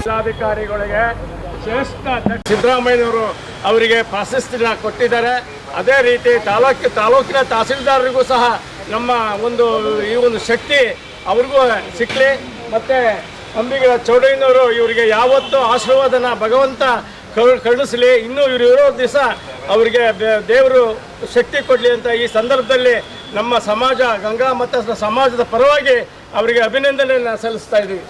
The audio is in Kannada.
ಜಿಲ್ಲಾಧಿಕಾರಿಗಳಿಗೆ ಶ್ರೇಷ್ಠ ಸಿದ್ದರಾಮಯ್ಯವರು ಅವರಿಗೆ ಪ್ರಾಶಸ್ತ್ಯ ಕೊಟ್ಟಿದ್ದಾರೆ. ಅದೇ ರೀತಿ ತಾಲೂಕು, ತಾಲೂಕಿನ ತಹಸೀಲ್ದಾರರಿಗೂ ಸಹ ನಮ್ಮ ಒಂದು ಈ ಒಂದು ಶಕ್ತಿ ಅವ್ರಿಗೂ ಸಿಕ್ಕಲಿ ಮತ್ತು ಅಂಬಿಗ ಚೌಡಯ್ಯನವರು ಇವರಿಗೆ ಯಾವತ್ತೂ ಆಶೀರ್ವಾದನ ಭಗವಂತ ಕರು- ಕರುಣಿಸಲಿ. ಇನ್ನೂ ಇವರು ಇರೋ ದಿವಸ ಅವರಿಗೆ ದೇವರು ಶಕ್ತಿ ಕೊಡಲಿ ಅಂತ ಈ ಸಂದರ್ಭದಲ್ಲಿ ನಮ್ಮ ಸಮಾಜ, ಗಂಗಾ ಮತ ಸಮಾಜದ ಪರವಾಗಿ ಅವರಿಗೆ ಅಭಿನಂದನೆಯನ್ನು ಸಲ್ಲಿಸ್ತಾ ಇದ್ದೀವಿ.